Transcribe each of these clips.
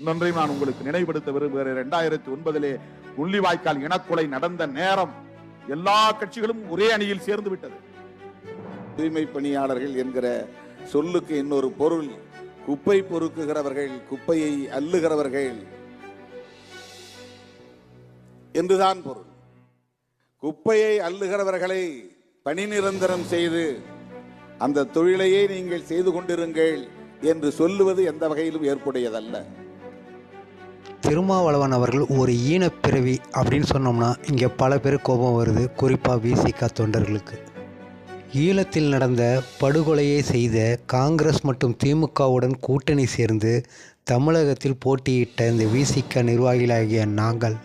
இன்னொன்றையும் நான் உங்களுக்கு நினைவுபடுத்த விரும்புகிறேன். இரண்டாயிரத்தி ஒன்பதிலே முள்ளிவாய்க்கால் இனக்கொலை நடந்த நேரம் எல்லா கட்சிகளும் ஒரே அணியில் சேர்ந்து விட்டது. தூய்மை பணியாளர்கள் என்கிற சொல்லுக்கு இன்னொரு பொருள். குப்பை பொறுக்குகிறவர்கள் குப்பையை அள்ளுகிறவர்கள் என்றுதான் பொருள். குப்பையை அள்ளுகிறவர்களை பணி நிரந்தரம் செய்து அந்த தொழிலையே நீங்கள் செய்து கொண்டிருங்கள் என்று சொல்லுவது எந்த வகையிலும் ஏற்புடையதல்ல. திருமாவளவன் அவர்கள் ஒரு ஈனப்பிறவி அப்படின்னு சொன்னோம்னா இங்கே பல பேர் கோபம் வருது குறிப்பாக விசிக தொண்டர்களுக்கு. ஈழத்தில் நடந்த படுகொலையை செய்த காங்கிரஸ் மற்றும் திமுகவுடன் கூட்டணி சேர்ந்து தமிழகத்தில் போட்டியிட்ட இந்த விசிக நிர்வாகிகளாகிய நாங்கள்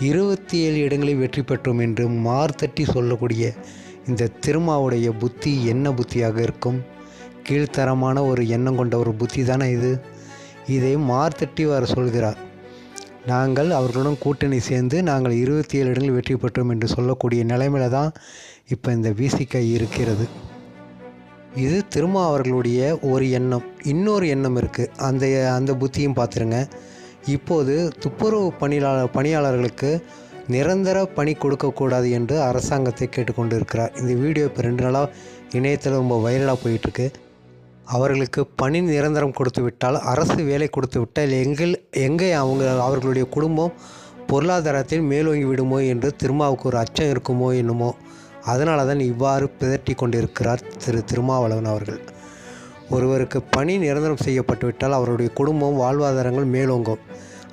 இருபத்தி ஏழு இடங்களில் வெற்றி பெற்றோம் என்று மார்த்தட்டி சொல்லக்கூடிய இந்த திருமாவுடைய புத்தி என்ன புத்தியாக இருக்கும்? கீழ்த்தரமான ஒரு எண்ணம் கொண்ட ஒரு புத்தி தானே இது. இதை மார்த்தட்டி வர சொல்கிறார். நாங்கள் அவர்களுடன் கூட்டணி சேர்ந்து நாங்கள் இருபத்தி ஏழு இடங்களில் வெற்றி பெற்றோம் என்று சொல்லக்கூடிய நிலைமையில தான் இப்போ இந்த விசிகை இருக்கிறது. இது திருமா அவர்களுடைய ஒரு எண்ணம். இன்னொரு எண்ணம் இருக்குது அந்த அந்த புத்தியும் பார்த்துருங்க. இப்போது துப்புரவு பணியாளர் பணியாளர்களுக்கு நிரந்தர பணி கொடுக்கக்கூடாது என்று அரசாங்கத்தை கேட்டுக்கொண்டு இருக்கிறார் இந்த வீடியோ இப்போ ரெண்டு நாளாக இணையத்தில் ரொம்ப வைரலாக போயிட்டுருக்கு அவர்களுக்கு பணி நிரந்தரம் கொடுத்து விட்டால் அரசு வேலை கொடுத்து விட்டால் எங்கள் எங்கே அவங்க அவர்களுடைய குடும்பம் பொருளாதாரத்தில் மேலோங்கி விடுமோ என்று திருமாவுக்கு ஒரு அச்சம் இருக்குமோ என்னமோ அதனால தான் இவ்வாறு பிதற்றி கொண்டிருக்கிறார் திரு திருமாவளவன் அவர்கள். ஒருவருக்கு பணி நிரந்தரம் செய்யப்பட்டுவிட்டால் அவருடைய குடும்பம் வாழ்வாதாரங்கள் மேலோங்கும்.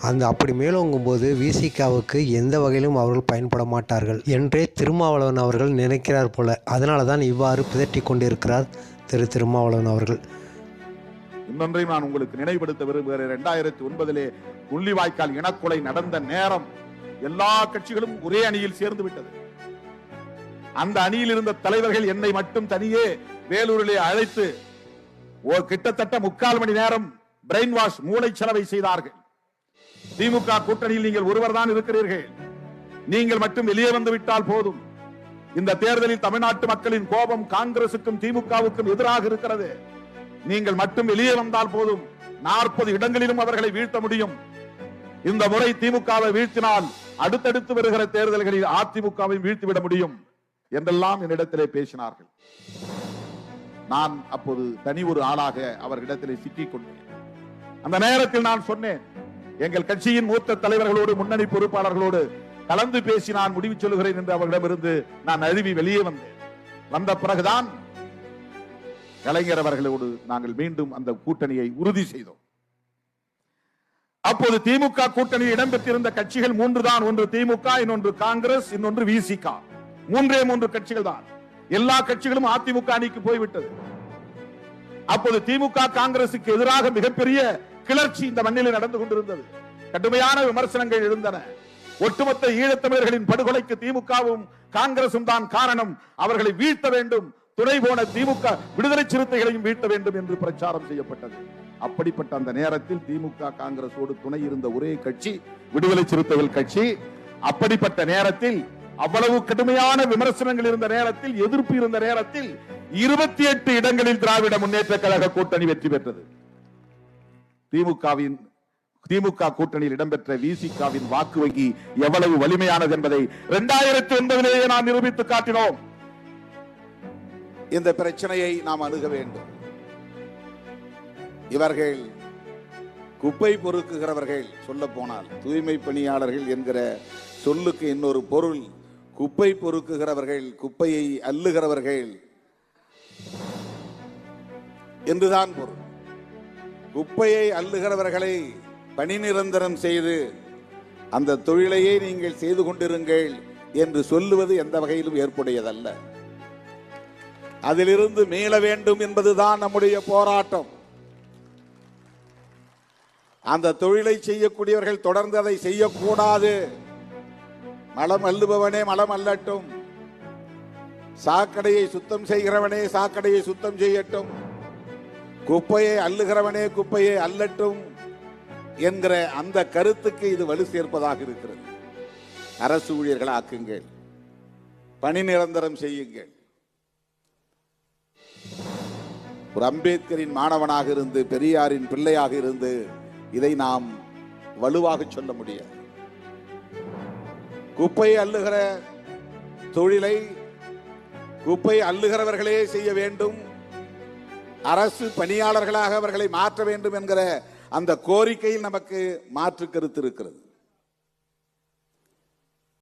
அந்த அப்படி மேலோங்கும் போது விசிகாவுக்கு எந்த வகையிலும் அவர்கள் பயன்பட மாட்டார்கள் என்றே திருமாவளவன் அவர்கள் நினைக்கிறார் போல. அதனால தான் இவ்வாறு பிதற்றி கொண்டிருக்கிறார் திரு திருமாவளவன் அவர்கள். இன்னொன்றையும் நான் உங்களுக்கு நினைவுபடுத்த விரும்புகிறேன். இரண்டாயிரத்தி ஒன்பதிலே முள்ளிவாய்க்கால் இனக்கொலை நடந்த நேரம் எல்லா கட்சிகளும் ஒரே அணியில் சேர்ந்து விட்டது. அந்த அணியில் இருந்த தலைவர்கள் என்னை மட்டும் தனியே வேலூரிலே அழைத்து கிட்டத்தட்ட முக்கால் மணி நேரம் பிரெயின் வாஷ் மூளை செலவை செய்தார்கள். திமுக கூட்டணியில் நீங்கள் ஒருவர் தான் இருக்கிறீர்கள். நீங்கள் மட்டும் வெளியே வந்து விட்டால் போதும். இந்த தேர்தலில் தமிழ்நாட்டு மக்களின் கோபம் காங்கிரசுக்கும் திமுகவுக்கும் எதிராக இருக்கிறது. நீங்கள் மட்டும் வெளியே வந்தால் போதும். நாற்பது இடங்களிலும் அவர்களை வீழ்த்த முடியும். இந்த முறை திமுகவை வீழ்த்தினால் அடுத்தடுத்து வருகிற தேர்தல்களில் அதிமுகவை வீழ்த்திவிட முடியும் என்றெல்லாம் என்னிடத்திலே பேசினார்கள். நான் அப்போது தனி ஒரு ஆளாக அவர்களிடத்திலே சிக்கிக் கொண்டேன். அந்த நேரத்தில் நான் சொன்னேன் எங்கள் கட்சியின் மூத்த தலைவர்களோடு முன்னணி பொறுப்பாளர்களோடு கலந்து பேசி நான் முடிவு சொல்லுகிறேன் என்று அவர்களிடமிருந்து நான் அழுவி வெளியே வந்தேன். வந்த பிறகுதான் கலைஞர் அவர்களோடு நாங்கள் மீண்டும் அந்த கூட்டணியை உறுதி செய்தோம். அப்போது திமுக கூட்டணியில் இடம்பெற்றிருந்த கட்சிகள் மூன்று தான் ஒன்று திமுக இன்னொன்று காங்கிரஸ் இன்னொன்று விசிக மூன்றே மூன்று கட்சிகள் தான். எல்லா கட்சிகளும் அதிமுக அணிக்கு போய்விட்டது. அப்போது திமுக காங்கிரசுக்கு எதிராக மிகப்பெரிய கிளர்ச்சி இந்த மண்ணில் நடந்து கொண்டிருந்தது. கடுமையான விமர்சனங்கள் எழுந்தன. ஒட்டுமொத்த ஈழத்தமிழர்களின் படுகொலைக்கு திமுகவும் காங்கிரசும் தான் காரணம். அவர்களை வீழ்த்த வேண்டும். துணை போன திமுக விடுதலை சிறுத்தைகளையும் வீழ்த்த வேண்டும் என்று பிரச்சாரம் செய்யப்பட்டது. அப்படிப்பட்ட அந்த நேரத்தில் திமுக காங்கிரசோடு துணை இருந்த ஒரே கட்சி விடுதலை சிறுத்தைகள் கட்சி. அப்படிப்பட்ட நேரத்தில் அவ்வளவு கடுமையான விமர்சனங்கள் இருந்த நேரத்தில் எதிர்ப்பு இருந்த நேரத்தில் இருபத்தி எட்டு இடங்களில் திராவிட முன்னேற்ற கழக கூட்டணி வெற்றி பெற்றது. திமுகவின் திமுக கூட்டணியில் இடம்பெற்ற விசிகாவின் வாக்கு வங்கி எவ்வளவு வலிமையானது என்பதை இரண்டாயிரத்தி ஒன்பதிலேயே நாம் நிரூபித்து காட்டினோம். இந்த பிரச்சனையை நாம் அணுக வேண்டும். இவர்கள் குப்பை பொறுக்குகிறவர்கள் சொல்ல போனால் தூய்மை பணியாளர்கள் என்கிற சொல்லுக்கு இன்னொரு பொருள் குப்பை பொறுக்குகிறவர்கள் குப்பையை அள்ளுகிறவர்கள் என்றுதான் பொருள். குப்பையை அள்ளுகிறவர்களை பணி நிரந்தரம் செய்து அந்த தொழிலையே நீங்கள் செய்து கொண்டிருங்கள் என்று சொல்லுவது எந்த வகையிலும் ஏற்புடையதல்ல. அதிலிருந்து மீள வேண்டும் என்பதுதான் நம்முடைய போராட்டம். அந்த தொழிலை செய்யக்கூடியவர்கள் தொடர்ந்து அதை செய்யக்கூடாது. மலம் அள்ளுபவனே மலம் அல்லட்டும். சாக்கடையை சுத்தம் செய்கிறவனே சாக்கடையை சுத்தம் செய்யட்டும். குப்பையை அள்ளுகிறவனே குப்பையை அல்லட்டும். என்கிற அந்த கருத்துக்கு இது வலு சேர்ப்பதாக இருக்கிறது. அரசு ஊழியர்கள் ஆக்குங்கள். பணி நிரந்தரம் செய்யுங்கள். ஒரு அம்பேத்கரின் மாணவனாக இருந்து பெரியாரின் பிள்ளையாக இருந்து இதை நாம் வலுவாக சொல்ல முடியாது. குப்பை அள்ளுகிற தொழிலை குப்பை அள்ளுகிறவர்களே செய்ய வேண்டும். அரசு பணியாளர்களாக அவர்களை மாற்ற வேண்டும் என்கிற அந்த கோரிக்கையில் நமக்கு மாற்று கருத்து இருக்கிறது.